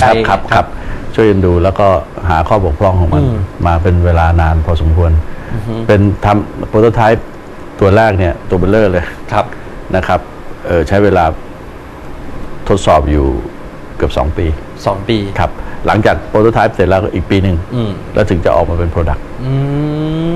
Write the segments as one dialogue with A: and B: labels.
A: ไกล
B: ครับครับครับ ช่วยกันดูแล้วก็หาข้อบกพร่องของมัน
A: อืม
B: มาเป็นเวลานานพอสมควรเป็นทำโปรโตไทป์ตัวแรกเนี่ย ตัวเบลเลอร์เลย
A: ครับ
B: นะครับเออใช้เวลาทดสอบอยู่เกือบ 2 ปี
A: สองปี
B: ครับ หลังจากโปรโตไทป์เสร็จแล้วก็อีกปีหนึ่ง
A: อืม
B: แล้วถึงจะออกมาเป็น Product
A: อื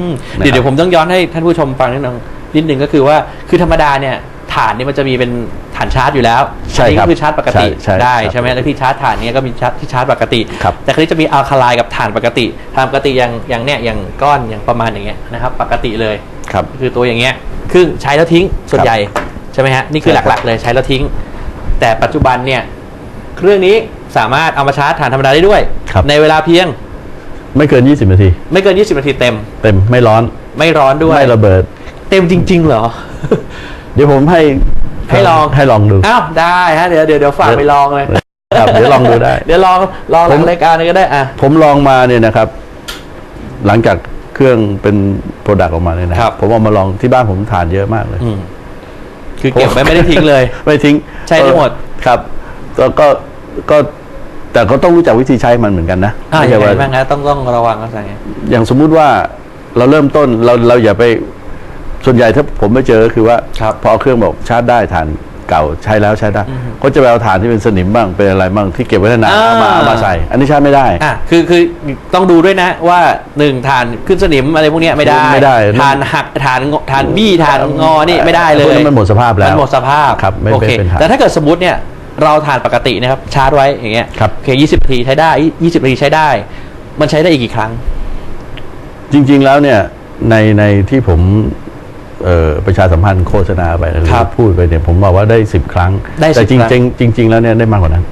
A: ม
B: นะครับ
A: เดี๋ยวเดี๋ยวผมต้องย้อนให้ท่านผู้ชมฟังนิดนึงนิดนึงก็คือว่าคือธรรมดาเนี่ย ฐานเนี่ยมันจะมีเป็นฐานชาร์จอยู่แล้ว
B: ใช่
A: อันนี้
B: ครับ
A: ก็คือชาร์จปกติ
B: ใช่ใช่
A: ได้
B: ครับ
A: ใช่ไหมแล้วที่ชาร์จฐานเนี่ยก็มีชาร์จที่ชาร์จปกติ
B: ครับ
A: แต่คราวนี้จะมีอัลคาไลน์กับฐานปกติฐานปกติอย่างอย่างเนี้ยอย่างก้อนอย่างประมาณอย่างเงี้ยนะครับปกติเลย
B: ครับ
A: คือตัวอย่างเงี้ยคือใช้แล้วทิ้งส่วน
B: ครับ
A: ใหญ่ใช่ไหมฮะนี่คือ
B: ใช่ครับ
A: หลักๆ เลยใช้แล้วทิ้ง แต่ปัจจุบันเนี่ยเครื่องนี้สามารถเอามาชาร์จฐานธรรมดาได้ด้วย
B: ครับ
A: ในเวลาเพียง
B: ไม่เกิน 20 นาที
A: ไม่เกิน 20 นาทีเต็ม
B: เต็มไม่ร้อน
A: ไม่ร้อนด้วย
B: ไม่ระเบิด
A: เต็มจริง ๆ เหรอ
B: เดี๋ยวผมให้
A: ให้ลอง
B: ให้ลองดู
A: อ้าวได้ฮะเดี๋ยวเดี๋ยวเดี๋ยวฝากไปลองเลย
B: ครับเดี๋ยวลองดูได้
A: เดี๋ยวลองลองหลั
B: ผ
A: ง
B: ม
A: รายการนี้ก็ได้อะ
B: ผมลองมาเนี่ยนะครับ หลังจากเครื่องเป็นโปรดักต์ออกมาเนี่ยนะครับผมเอามาลองที่บ้านผมทานเยอะมากเลย
A: อืมคือเก็บไว้ไม่ได้ทิ้งเลย
B: ไม่ทิ้ง
A: ใช้ได้หมด
B: ครับแล้วก็ก็แต่ก็ต้องรู้จักวิธีใช้มันเหมือนกันนะ
A: อ่า
B: ไม่
A: ยั
B: ใช่
A: งไง
B: ว่า
A: บ้างฮะต้องต้องระวังอะไรไง
B: อย่างสมมุติว่าเราเริ่มต้นเราเราอย่าไป ส่วนใหญ่ถ้าผมไม่เจอก็คือว่า
A: ครับ
B: พอเครื่องบอกชาร์จได้ฐานเก่าใช้แล้วใช้ได้ก็จะไปเอาฐานที่เป็นสนิมบ้างเป็นอะไรบ้างที่เก็บไว้นานๆเอามาเอามาใส่ อันนี้ใช้ไม่ได้
A: อะคือคือต้องดูด้วยนะว่าหนึ่งฐานขึ้นสนิมอะไรพวกเนี้ยไม่ได้
B: ไม่ได้
A: ฐานหักฐานงอฐานบี้ฐานงอนี่ไม่ได้เล
B: พวก
A: ย
B: นั้นมันหมดสภาพแล้ว
A: มันหมดสภาพ
B: ครับไม่
A: โอเค
B: ไม่เป็นฐาน
A: แต่ถ้าเกิดสมมติเนี่ยเราฐานปกตินะครับชาร์จไว้อย่างเงี้ย
B: ครับ
A: โอเคยี่สิบนาทีใช้ได้ยี่สิบนาทีใช้ได้ มันใช้ได้อีกกี่ครั้ง
B: จริง ๆแล้วเนี่ยในในที่ผมเอ่อ ประชาสัมพันธ์โฆษณาไปหรือ
A: ครับ
B: พูดไปเนี่ยผมบอกว่าได้สิบครั้ง
A: ได้
B: แต่
A: 10
B: จริง
A: ครั้
B: จริ
A: ง
B: งจริง ๆ แล้วเนี่ยได้มากกว่านั้น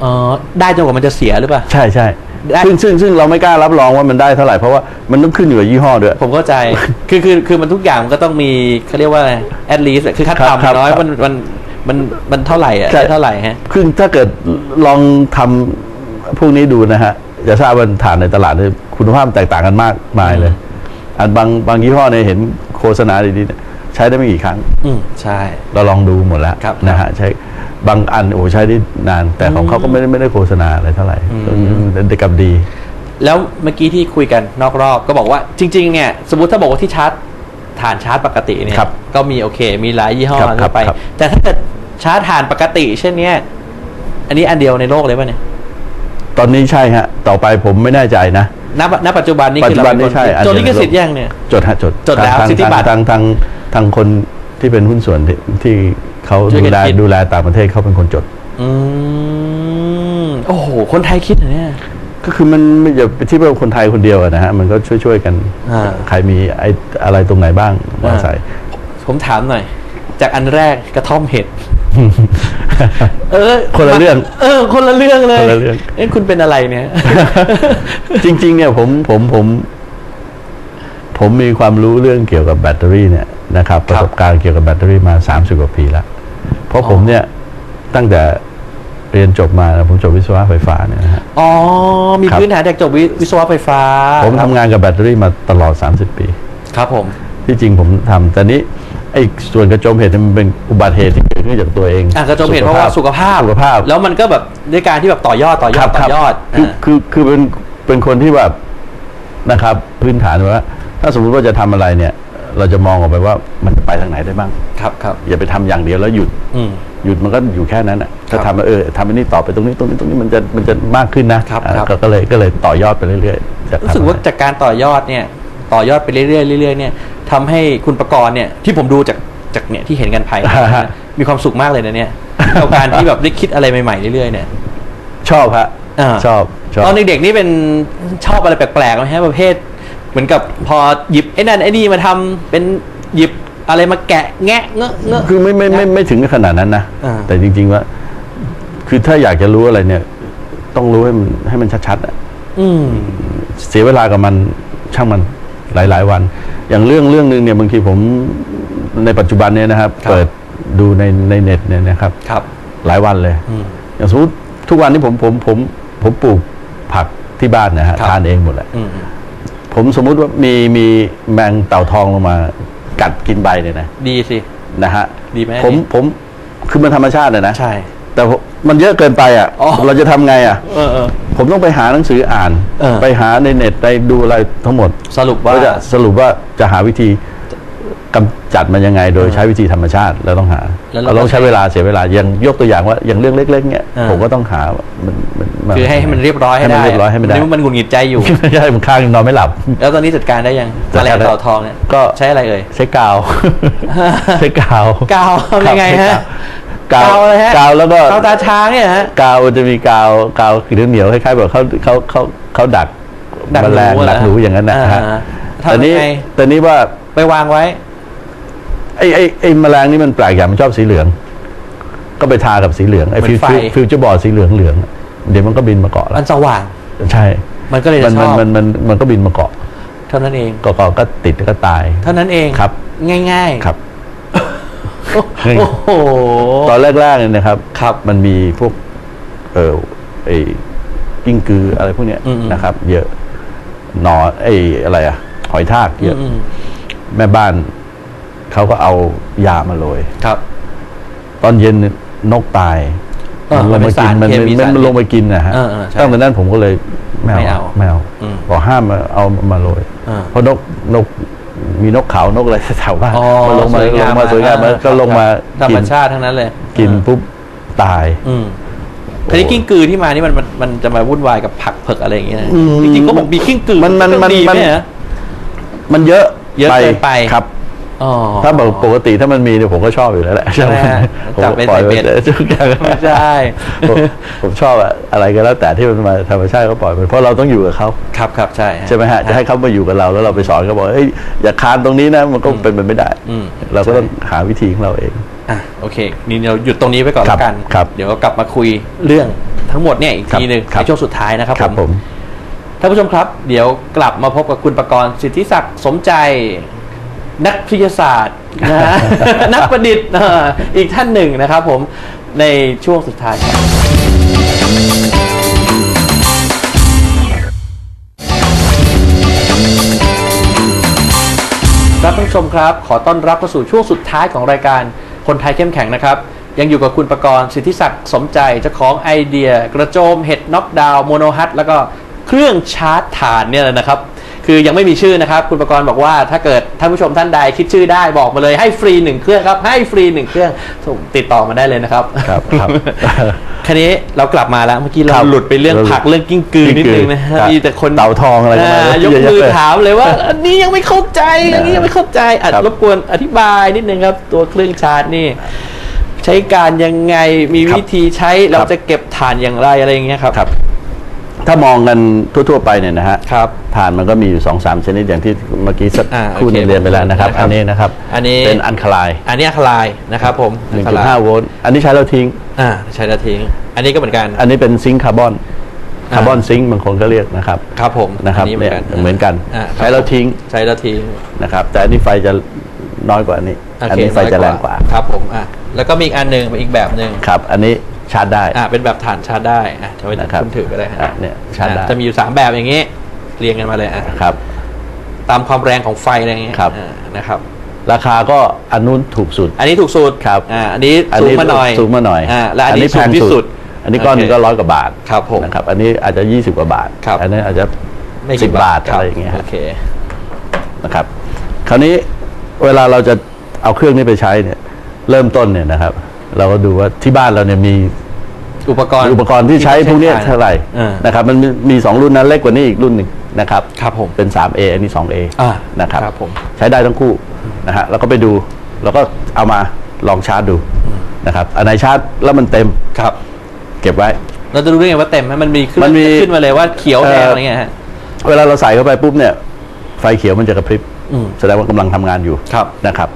A: เออได้จนกว่ามันจะเสียหรือเปล่า
B: ใช่ใช่
A: ได้
B: ซึ่งซึ่งซึ่งเราไม่กล้ารับรองว่ามันได้เท่าไหร่เพราะว่ามันต้องขึ้นอยู่กับยี่ห้อด้วย
A: ผมเข้าใจ คือคือคือมันทุกอย่างมันก็ต้องมีเขาเรียกว่า at least อะคือขั้น
B: ครับ
A: ต่ำ
B: ครับ
A: น้อย
B: ครับ
A: มันมันมันมันเท่าไหร่อะ
B: ใช่
A: ได้เท่าไหร่ฮะ
B: คือถ้าเกิดลองทำพวกนี้ดูนะฮะ จะทราบว่าฐานในตลาดเนี่ยคุณภาพแตกต่างกันมากมายเลย อันบางบางยี่ห้อเนี่ยเห็นโฆ ษณาดีๆเนี่ยใช้ได้ไม่กี่ครั้ง
A: อืมใช่
B: เราลองดูหมดแล้ว
A: ครับ
B: นะฮะใช้บางอันโอ้ใช้ได้นาน แต่ของเขาก็ไม่ได้ไม่ได้โฆษณาอะไรเท่าไหร่แต่กับดี
A: แล้วเมื่อกี้ที่คุยกันนอกรอบก็บอกว่าจริง ๆ เนี่ยสมมติถ้าบอกว่าที่ชาร์จฐานชาร์จปกติเนี่ย
B: ครับ
A: ก็มีโอเค มีหลายยี่ห้อ
B: ครับครั
A: ทั่
B: บ
A: วไป
B: ครับ
A: แต่ถ้าเกิดชาร์จฐานปกติ เช่นเนี้ยอันนี้อันเดียวในโลกเลยป่ะเนี่ย
B: ตอนนี้ใช่ฮะ ต่อไปผมไม่แน่ใจนะ
A: ณปณปัจจุบันนี้
B: ปัจ
A: คือ
B: จุ
A: เรา
B: บัน
A: เป็น
B: นี้
A: คน
B: ใช่อัน
A: จด
B: เดียว
A: ลิขสิทธิ์ยังเนี่ย
B: จดฮะจด
A: จดแล้ว
B: ทาง
A: สิทธิบัตร
B: ทางทางทางคนที่เป็นหุ้นส่วนที่ที่เขา
A: ช่วย
B: ดู
A: กัน
B: แล
A: คิด
B: ดูแลต่างประเทศเขาเป็นคนจด
A: อืมโอ้โห คนไทยคิดเหรอเนี่ย
B: ก็คือมันไม่อย่าไปที่ว่าคนไทยคนเดียวอะนะฮะ มันก็ช่วยๆกัน
A: อ่า
B: ใครมีไอ้อะไรตรงไหนบ้างมาใส่
A: ผมถามหน่อย จากอันแรกกระท่อมเห็ด เออ
B: คนละเรื่อง
A: เออ คนละเรื่องเลย
B: คนละเรื่อง
A: เอ้คุณเป็นอะไรเนี่ย
B: จริง ๆ เนี่ยผมผมผม ผมมีความรู้เรื่องเกี่ยวกับแบตเตอรี่เนี่ยนะครับประสบการณ์เกี่ยวกับแบตเตอรี่มา30กว่าปีแล้ว เพราะผมเนี่ยตั้งแต่เรียนจบมานะผมจบวิศวะไฟฟ้าเนี่ยนะฮะ
A: อ๋อ มี
B: ครับ
A: พื้นฐานจากจบวิวิศวะไฟฟ้า
B: ผมทำงานกับแบตเตอรี่มาตลอด 30 ปี
A: ครับผม
B: ที่จริงผมทำแต่นี้ ไอ้ส่วนกระโจมเหตุเนี่ยมันเป็นอุบัติเหตุที่เกิดขึ้นจากตัวเอง
A: อะกระจมเห็นเพราะว่าสุขภาพ
B: สุขภาพ
A: แล้วมันก็แบบด้วยการที่แบบต่อยอดต่อยอดต่อยอด
B: คือ
A: อ่า
B: คือคือเป็นเป็นคนที่แบบนะครับ พื้นฐานว่า ถ้าสมมุติว่าจะทำอะไรเนี่ย เราจะมองออกไปว่ามันจะไปทางไหนได้บ้าง
A: ครับครับ
B: อย่าไปทำอย่างเดียวแล้วหยุด
A: อืม
B: หยุดมันก็อยู่แค่นั้นอะถ้า
A: ครับ
B: ทำแล้วเออทำอันนี้ต่อไปตรงนี้ตรงนี้ตรงนี้มันจะมันจะมากขึ้นนะครับอ่า
A: ครับ
B: ก็ก็เลยก็เลยต่อยอดไปเรื่อยๆจาก
A: รู้สึกว่าจากการต่อยอดเนี่ย ต่อยอดไปเรื่อยๆเรื่อยๆเนี่ย ทำให้คุณประกรณ์เนี่ยที่ผมดูจากจากเนี่ยที่เห็นกันภายนอกเนี่ยมีความสุขมากเลยนะเนี่ยกับการที่แบบได้คิดอะไรใหม่ๆเรื่อยๆเนี่ย
B: ชอบฮะ
A: อ่า
B: ชอบชอบ
A: ตอนเด็กๆนี่เป็นชอบอะไรแปลกๆไหมฮะประเภท เหมือนกับพอหยิบไอ้นั่นไอ้นี่มาทำเป็นหยิบอะไรมาแกะแงะเงอะเงอะ
B: คือไม่ไม่ไม่ไม่ถึงขนาดนั้นนะ
A: อ่า
B: แต่จริง ๆว่า คือถ้าอยากจะรู้อะไรเนี่ย ต้องรู้ให้มันให้มันชัดๆอะ
A: อืม
B: เสียเวลากับมันช่างมันหลาย ๆ วัน อย่างเรื่องเรื่องหนึ่งเนี่ยบางทีผมในปัจจุบันเนี่ยนะครับ
A: ครับ
B: เปิดดูในในเน็ตเนี่ยนะครับ
A: ครับ
B: หลายวันเลย
A: อืม
B: อย่างสมมติทุกวันนี้ผมผมผมผมปลูกผักที่บ้านนะฮะ
A: ครับ
B: ทานเองหมดแหละ
A: อืม
B: ผมสมมุติว่ามีมีแมงเต่าทองลงมา กัดกินใบเนี่ยนะ
A: ดีสิ
B: นะฮะ
A: ดีไหม
B: ผมผมคือมันธรรมชาติเลยนะ
A: ใช่
B: แต่ผมมันเยอะเกินไปอะ
A: อ๋อ
B: เราจะทำไงอะ
A: เออเออ
B: ผมต้องไปหาหนังสืออ่าน
A: เออ
B: ไปหาในเน็ตไปดูอะไรทั้งหมด
A: สรุปว่า
B: ก็จะสรุปว่าจะหาวิธีกำจัดมันยังไง โดยใช้วิธีธรรมชาติเราต้องหา
A: แล้วเรา
B: เราต้องใช้เวลาเสียเวลาอย่างยกตัวอย่างว่าอย่างเรื่องเล็กๆเนี่ย
A: อ่า
B: ผมก็ต้องหามันมันมัน
A: คือให้ให้มันเรียบร้อยให้
B: ให้มัน
A: ได้
B: เรียบร้อยให้มันได้
A: นี่มันหงุดหงิดใจอยู่
B: ไม่ใช่มันข้างนอนไม่หลับ
A: แล้วตอนนี้จัดการได้ยัง
B: จัด
A: อะไร
B: การได้
A: ต่อทองเนี่ย
B: ก็
A: ใช้อะไรเอ่ย
B: ใช้กาว ใช้กาว
A: กาวทำยังไงฮะ
B: กาว
A: กาวอะไรฮะ
B: กาวแล้วก็
A: กาวตาช้างเนี่ยฮะ
B: กาวมันจะมีกาวกาวเหนียวเหนียวๆคล้ายๆแบบเขาเขาเขาเขาดัก
A: ดักหนู
B: แมลง
A: เหรอ
B: ดักหนูอย่างนั้นนะ
A: อ่า
B: ฮะ
A: ทำ
B: แต่นี้
A: ยังไง
B: แต่นี้ว่า
A: ไปวางไว้
B: ไอ้ไอ้ไอ้แมลงนี่มันแปลกอย่างมันชอบสีเหลือง ก็ไปทากับสีเหลืองไอ้
A: เหมื
B: ฟิ
A: อ
B: วน
A: ไฟ
B: ฟิวเจอร์บอร์ดสีเหลืองเหลืองเดี๋ยวมันก็บินมาเกาะแล้
A: มั
B: วน
A: สว่าง
B: ใช่
A: มันก็เลย
B: มั
A: จะช
B: มั
A: อบ
B: มันมันมันก็บินมาเกาะ
A: เท่านั้นเอง
B: เกาะเกาะก็ติดแล้วก็ตาย
A: เท่านั้นเอง
B: ครับ
A: ง่าย ๆ
B: ครับ
A: โอ้โห
B: ตอนแรกๆเนี่ยนะครับ
A: ครับ
B: มันมีพวก เออไอ้กิ้งกืออะไรพวกเนี้ย
A: อืมๆ
B: นะครับ เยอะหนอนไอ้อะไรอะหอยทากเยอะ
A: อืม
B: แม่บ้านเขาก็เอายามาโรย
A: ครับ
B: ตอนเย็นนกตาย
A: เออ
B: มันลงมากิน
A: มั
B: มันน
A: เป็นสารเคมี
B: มันมันลงมากินนะฮะ
A: เออเออใช่
B: ตั้งแต่นั้นผมก็เลยไม่
A: ไม่เอา
B: เอาไม่เอา
A: อืม
B: บอกห้ามเอามาโรย
A: อ่า
B: เพราะนกนก มีนกเขานกอะไรแถวบ้าน
A: อ๋อ
B: มันลงมา
A: สวย
B: ล
A: งาม
B: งมาสวยงามมันก็ลงมา
A: ธรร
B: กิ
A: ม
B: น
A: ชาติทั้งนั้นเลย
B: กินปุ๊บตาย
A: อืมทีนี้กิ้งกือที่มานี่มันมันมันจะมาวุ่นวายกับผักเผือกอะไรอย่างเงี้ยนะ
B: อืม
A: จริงๆก็บอกมีกิ้งกือ
B: มันมัน
A: ก็
B: มัน
A: ดี
B: มัน
A: ไหฮะ
B: มันเยอะ
A: เยอะเกินไป
B: ครับ
A: อ๋อ
B: ถ้าแบบปกติถ้ามันมีเนี่ยผมก็ชอบอยู่แล้วแหละ
A: ใช่ไหมฮะ
B: ผม
A: จับ
B: ก็
A: ไป
B: ปล่อย
A: ใส่เบ็ด
B: ว้ทุกอย่าง
A: ไม่ใช่
B: ผมผมชอบอะอะไรก็แล้วแต่ที่มันมาธรรมชาติก็ปล่อยไปเพราะเราต้องอยู่กับเขา
A: ครับครับใช่
B: ใช่ไหมฮะจะให้เขามาอยู่กับเราแล้วเราไปสอนเขาบอกเฮ้ยอย่าคานตรงนี้นะมันก็เป็นไปไม่ได้
A: อืม
B: เราก็ต้องหาวิธีของเราเอง
A: อะโอเคนี่เราหยุดตรงนี้ไว้ก่อน
B: ครั
A: แล้
B: บ
A: วกัน
B: ครับ
A: เดี๋ยวกลับมาคุยเรื่องทั้งหมดเนี่ยอีก
B: ครับ
A: ทีหนึ่ง
B: ครับ
A: ในช่วงสุดท้ายนะครับ
B: ครับผม
A: ท่านผู้ชมครับ เดี๋ยวกลับมาพบกับคุณประกรณ์สิทธิศักดิ์สมใจ นักวิทยาศาสตร์นะฮะ นักประดิษฐ์เอ่ออีกท่านหนึ่งนะครับผมในช่วงสุดท้ายครับ ครับท่านผู้ชมครับ ขอต้อนรับเข้าสู่ช่วงสุดท้ายของรายการคนไทยเข้มแข็งนะครับ ยังอยู่กับคุณประกรณ์สิทธิศักดิ์สมใจเจ้าของไอเดีย กระโจมเห็ดน็อกดาวน์โมโนฮัทแล้วก็เครื่องชาร์จถ่านเนี่ยนะครับ คือยังไม่มีชื่อนะครับ คุณประกรณ์บอกว่าถ้าเกิดท่านผู้ชมท่านใดคิดชื่อได้บอกมาเลยให้ฟรีหนึ่งเครื่องครับให้ฟรีหนึ่งเครื่องส่งติดต่อมาได้เลยนะครับ
B: ครับครับ
A: คันนี้เรากลับมาแล้วเมื่อกี้เรา
B: ครับ
A: หลุดไปเรื่อง
B: เราหลุด
A: ผักเรื่องกิ้งกือนิดนึงนะ
B: ครั
A: ฮะ
B: บ
A: มีแต่คน
B: เต่าทองอะไรก็มาา
A: ยก
B: เยอะแยะ
A: มือ
B: เลย
A: ถามเลยว่าอันนี้ยังไม่เข้าใจอันนี้ยังไม่เข้าใจอาจ
B: ครับ
A: รบกวนอธิบายนิดนึงครับ ตัวเครื่องชาร์จนี่ใช้การยังไงมี
B: ครับ
A: วิธีใช้เรา
B: ครับ
A: จะเก็บถ่านอย่างไรอะไรอย่างเงี้ยครับ
B: ครับ ถ้ามองกันทั่ว ๆ ไปเนี่ยนะฮะ
A: ครับ
B: ถ่านมันก็มีอยู่สองสามชนิดอย่างที่เมื่อกี้สัก
A: อ่า
B: ครู่หนึง
A: โอเค
B: เรียนไปแล้วนะครับ
A: นะครับ
B: อันนี้นะครับ
A: อันนี้
B: เป็นอันคลาย
A: อันนี้อัคลายนะครับผมอัคลาย
B: 1.5โวลต์อันนี้ใช้แล้วทิ้ง
A: อ่าใช้แล้วทิ้ง อันนี้ก็เหมือนกัน
B: อันนี้เป็นซิงค์คาร์บอน
A: อ่า
B: คาร์บอนซิงค์บางคนก็เรียกนะครับ
A: ครับผม
B: นะครับ
A: อัเหมือนกัน
B: เนี่ยเหมือนกัน
A: อ่า
B: ใช้แล้วทิ้ง
A: ใช้แล้วทิ้ง
B: นะครับ แต่อันนี้ไฟจะน้อยกว่าอันนี้
A: โเค
B: อันนี้ไฟจะแรงกว่า
A: ครับผมอะแล้วก็มีอีกอันหนึ่งอีกแบบหนึ่ง
B: ครับ อันนี้ ชาร์จได้
A: อ่าเป็นแบบฐานชาร์จได้อะจะไว้
B: นะครับ
A: คุณถือก็ได้ฮะ
B: อะเนี่ยชาร์จได้
A: อะจะมีอยู่สามแบบอย่างงี้ เรียงกันมาเลยอะ
B: ครับ
A: ตามความแรงของไฟอะไรอย่างเงี้ย
B: ครับ
A: อ่านะครับ
B: ราคาก็อันนู้นถูกสุด
A: อันนี้ถูกสุด
B: ครับ
A: อ่าอันนี้
B: อัน
A: สูง
B: นี้
A: มาหน่อย
B: สูงมาหน่อย
A: อ่าและอันนี้
B: แพ
A: สู
B: ง
A: งที่สุด
B: อันนี้ก้อนหนึง
A: โอเค
B: ก็ร้อยกว่าบาท
A: ครับผม
B: นะครับ อันนี้อาจจะ20กว่าบาท
A: ครับ
B: อันนี้อาจจะ
A: ไม่
B: สิ
A: กี่
B: บบาท
A: ค
B: อะไรอย่างเงี้ย
A: โอ
B: ฮะ
A: เค
B: นะครับ คราวนี้เวลาเราจะเอาเครื่องนี้ไปใช้เนี่ย เริ่มต้นเนี่ยนะครับ เราก็ดูว่าที่บ้านเราเนี่ยมี
A: อุปกรณ์
B: อุปกรณ์ที่ใช้พวกเนี้ยเท่าไหร่
A: อ่า
B: นะครับ มันมีมีสองรุ่นนั้นเล็กกว่านี้อีกรุ่นหนึ่งนะครับ
A: ครับผม
B: เป็น 3A อันนี้ 2A
A: อ่า
B: นะครับ
A: ครับผม
B: ใช้ได้ทั้งคู่นะฮะแล้วก็ไปดูแล้วก็เอามาลองชาร์จดูนะครับอันไหนชาร์จแล้วมันเต็ม
A: ครับ
B: เก็บไว้
A: เราจะรู้ได้ไงว่าเต็มไหมมันมีขึ้น
B: มันมี
A: ขึ้นมาเลยว่าเขียวแดง
B: เอ่ออ
A: อะไรเงี้ยฮะ
B: เวลาเราใส่เข้าไปปุ๊บเนี่ย ไฟเขียวมันจะกระพริบ
A: อืม
B: แสดงว่ากำลังทำงานอยู่
A: ครับ
B: นะครับ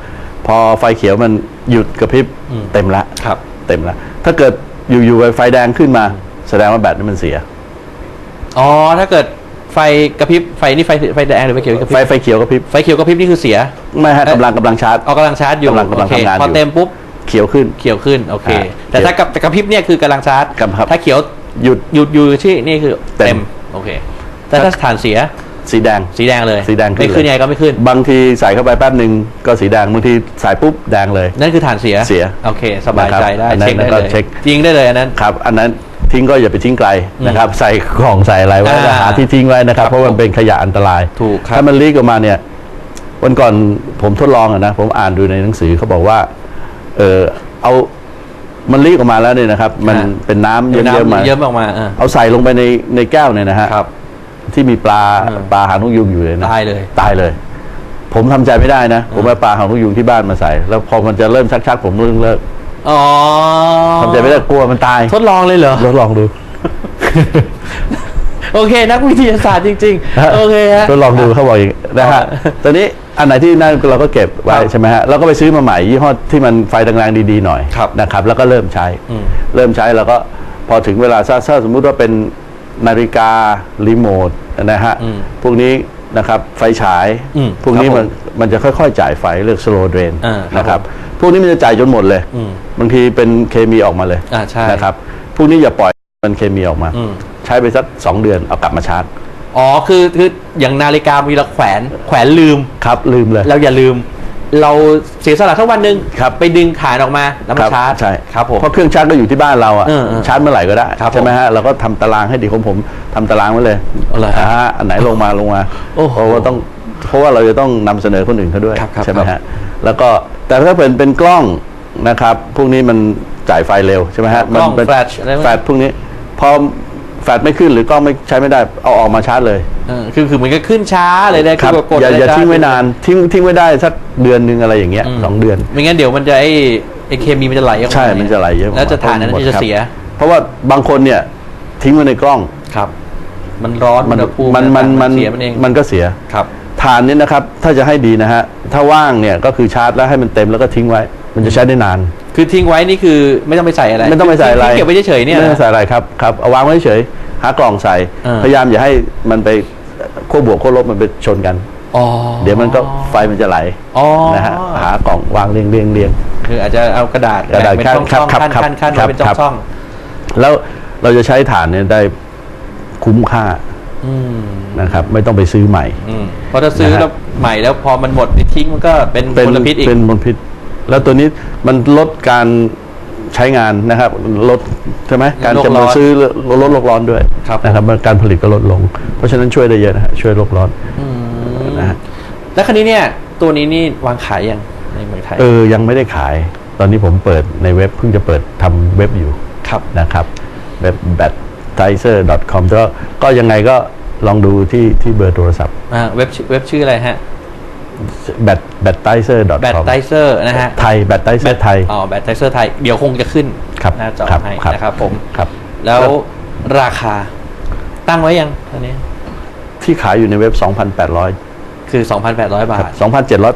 B: พอไฟเขียวมัน หยุดกระพริบ
A: อืม
B: เต็มละ
A: ครับ
B: เต็มละถ้าเกิดอยู่ๆไฟแดงขึ้นมา แสดงว่าแบตนี่มันเสีย
A: อ๋อ ถ้าเกิดไฟกระพริบ ไฟนี่ไฟไฟแดงหรือไฟเขียวกระพ
B: ไฟ
A: ริบ
B: ไฟเขียวกระพริบ
A: ไฟเขียวกระพริบนี่คือเสีย
B: ไม่ฮะ
A: เอ๊ะ
B: กำลังกำลังชาร์จ
A: ออกกำลังชาร์จอยู่
B: กำลังกำลัง
A: โอเค
B: ทำงานอยู่
A: พอเต็มปุ๊บ
B: เขียวขึ้น
A: เขียวขึ้น โอเค
B: อ่า
C: แต่ถ้ากับกระพริบเนี่ยคือกำลังชาร์จ
B: ครับ
A: ถ้าเขียว
B: หยุด
A: หยุดอยู่ที่นี่คือ
B: เต็ม
A: เต็มโอเค แต่ถ้าฐานเสีย
B: สีแดง
A: สีแดงเลย
B: สีแดงขึ้น
A: ไม่ขึ้น
B: เลย
A: ยังไงก็ไม่ขึ้น
B: บางทีใส่เข้าไปแป๊บหนึ่งก็สีแดงบางทีใส่ปุ๊บแดงเลย
A: นั่นคือฐานเสีย
B: เสีย
A: โอเคสบายใจได้
B: นะครับอันนั้น
A: เช็คได้
B: ก็
A: เลย
B: เช็ค
A: ยิงได้เลยอันนั้น
B: ครับ อันนั้นทิ้งก็อย่าไปทิ้งไกลนะครับ ใส่กล่องใส่อะไรไว้
A: อ่า
B: หาที่ทิ้งไว้นะครับ
A: ครับ
B: เพราะมันเป็นขยะอันตราย
A: ถูกครับ
B: ถ้ามันลีกออกมาเนี่ย วันก่อนผมทดลองอะนะผมอ่านดูในหนังสือเขาบอกว่า เออเอามันลีกออกมาแล้วเนี่ยนะครับ มัน
A: อ่า
B: เป็นน้ำเยิ้
A: เดี๋ยว
B: มๆมา
A: น้ำเยิ้มออกมาอ่า
B: เอาใส่ลงไปในในแก้วเนี่ยนะฮะ
A: ครับ
B: ที่มีปลา
A: อืม
B: ปลาหางนกยุงอยู่เลยนะ
A: ตายเลย
B: ตายเลย ผมทำใจไม่ได้นะ ผมเอาปลาหางนกยุงที่บ้านมาใส่ แล้วพอมันจะเริ่มชักๆผมเลิกเลิก
A: อ๋อ
B: ทำใจไม่ได้กลัวมันตาย
A: ทดลองเลยเหรอ
B: ทดลองดู
A: โอเค นักวิทยาศาสตร์จริง ๆ โอเคฮะ
B: ทดลองดูเขาบอกอย่างนะฮะตอนนี้อันไหนที่นั่นเราก็เก็บไว้
A: ครับ
B: ใช่ไหมฮะเราก็ไปซื้อมาใหม่ยี่ห้อที่มันไฟแรงๆดีๆหน่อย
A: ครับ
B: นะครับ แล้วก็เริ่มใช้
A: อืม
B: เริ่มใช้แล้วก็พอถึงเวลาถ้าถ้าสมมุติว่าเป็น นาฬิการีโมทนะฮะ
A: อืม
B: พวกนี้นะครับไฟฉาย
A: อืม
B: พวกนี้
A: ครับผม
B: มันมันจะค่อยๆ จ่ายไฟเรียก slow drain
A: อ่าครับ
B: นะครับพวกนี้มันจะจ่ายจนหมดเลย
A: อืม
B: บางทีเป็นเคมีออกมาเลย
A: อ่าใช่
B: นะครับพวกนี้อย่าปล่อยมันเคมีออกมา
A: อืม
B: ใช้ไปสักสองเดือนเอากลับมาชาร์จ
A: อ๋อคือคืออย่างนาฬิกามีเราแขวนแขวนลืม
B: ครับลืมเลย
A: เราอย่าลืม เราเสียสละสักวันหนึ่ง
B: ครับ
A: ไปดึงขานออกมาแล้วมาชาร์จ
B: ใช่
A: ครับผม
B: เพราะเครื่องชาร์จก็อยู่ที่บ้านเราอะ
A: เออเออ
B: ชาร์จเมื่อไหร่ก็ได้
A: ครับ
B: ใช่ไหมฮะเราก็ทำตารางให้ดีของผมทำตารางไว้เลย
A: เอาเหรอฮะ
B: ฮะอันไหนลงมาลงมา
A: โอ้โห
B: เพราะว่าต้องเพราะว่าเราจะต้องนำเสนอคนอื่นเขาด้วย
A: ครับครับ
B: ใช่ไหม
A: ครั
B: ฮะ
A: บ
B: แล้วก็แต่ถ้าเป็นเป็นกล้องนะครับ พวกนี้มันจ่ายไฟเร็วใช่ไหมฮะ
A: กล้อง
B: มันเป็น
A: แฟลชอะไรพวกนี้
B: แฟลชพวกนี้พอ แฟลชไม่ขึ้นหรือกล้องไม่ใช้ไม่ได้เอาออกมาชาร์จเลย
A: เออคือคือเหมือนกับขึ้นช้าเลยนะครับกด
B: อย่าะ
A: ร
B: อย่า
A: ชร์จ
B: ทิ้งไว้นานทิ้งทิ้งไว้ได้สักเดือนหนึ่งอะไรอย่างเงี้ย
A: อืม
B: สองเดือน
A: ไม่งั้นเดี๋ยวมันจะไอ้ไอ้เคมีมันจะไหลออกมา
B: ใช่มันจะไหลเยอะ
A: แล้วจะทานนั้น
B: หมด
A: ที่จะ
B: ครับ
A: เสีย
B: เพราะว่าบางคนเนี่ยทิ้งไว้ในกล้อง
A: ครับ มันร้อน
B: มัน
A: อุณหภูมิ
B: มันมันมัน
A: เสียมันเอง
B: มันก็เสีย
A: ครับ
B: ฐานนี้นะครับ ถ้าจะให้ดีนะฮะ ถ้าว่างเนี่ยก็คือชาร์จแล้วให้มันเต็มแล้วก็ทิ้งไว้ มันจะใช้ได้นาน
A: คือทิ้งไว้นี่คือไม่ต้องไปใส่อะไร
B: ไม่ต้องไปใส่อะไร
A: ทิ้งเก็บไว้เฉยๆเนี่ย
B: ไม่
A: นะ
B: ต้องใส่อะไรครับครับเอาวางไว้เฉยหากล่องใส่
A: เออ
B: พยายามอย่าให้มันไปขั้วบวกขั้วลบมันไปชนกัน
A: อ๋อ
B: เดี๋ยวมันก็ไฟมันจะไหล
A: อ๋อ
B: นะฮะหากล่องวางเรียงเรียงเรียง
A: คืออาจจะเอากระดาษ
B: กระดาษ
A: แบ่งเป็นช่องๆ
B: ครับ
A: ขั้น
B: ครับ
A: ขั้นขั้น
B: ครับ
A: เป็น
B: ครับ
A: ช่อง
B: แล้วเราจะใช้ฐานเนี่ยได้คุ้มค่า
A: ๆอืม
B: นะครับไม่ต้องไปซื้อใหม่
A: อืมเพราะถ้าซื้อ
B: นะฮะ
A: แล้วใหม่แล้วพอมันหมดไปทิ้งมันก็เป็น
B: เป็น
A: มลพิษอีก
B: เป็นมลพิษ แล้วตัวนี้มันลดการใช้งานนะครับ ลดใช่ไหมการ
A: โลก
B: จะ
A: ร้
B: มา
A: อน
B: ซื้อลดโลกร้อนด้วย
A: ครับ
B: นะครับการผลิตก็ลดลง เพราะฉะนั้นช่วยได้เยอะนะฮะช่วยโลกร้อน
A: อืม
B: นะฮะ
A: แล้วคันนี้เนี่ย ตัวนี้นี่วางขายยังในเมืองไทย
B: เออยังไม่ได้ขาย ตอนนี้ผมเปิดในเว็บเพิ่งจะเปิดทำเว็บอยู่
A: ครับ
B: นะครับเว็บ b a t t i z e r c o m ก็ก็ยังไงก็ลองดูที่ที่เบอร์โทรศัพท์
A: อ่าเว็บชื่อเว็บชื่ออะไรฮะ
B: b a t b a t t i z e r
A: แบต
B: com
A: ไทเซอร์นะฮะ
B: ไทย b a t t i z e r ไทย
A: อ๋อแบตไทเซอร์ไทยเดี๋ยวคงจะขึ้น
B: ครับ
A: หน้าจอ
B: ครับ
A: ให้
B: ครับ
A: นะครับผม
B: ครับ
A: แล้วราคาตั้งไว้ยังตอนนี้
B: ที่ขายอยู่ในเว็บ 2,800
A: คือ 2,800 บาท
B: 2,700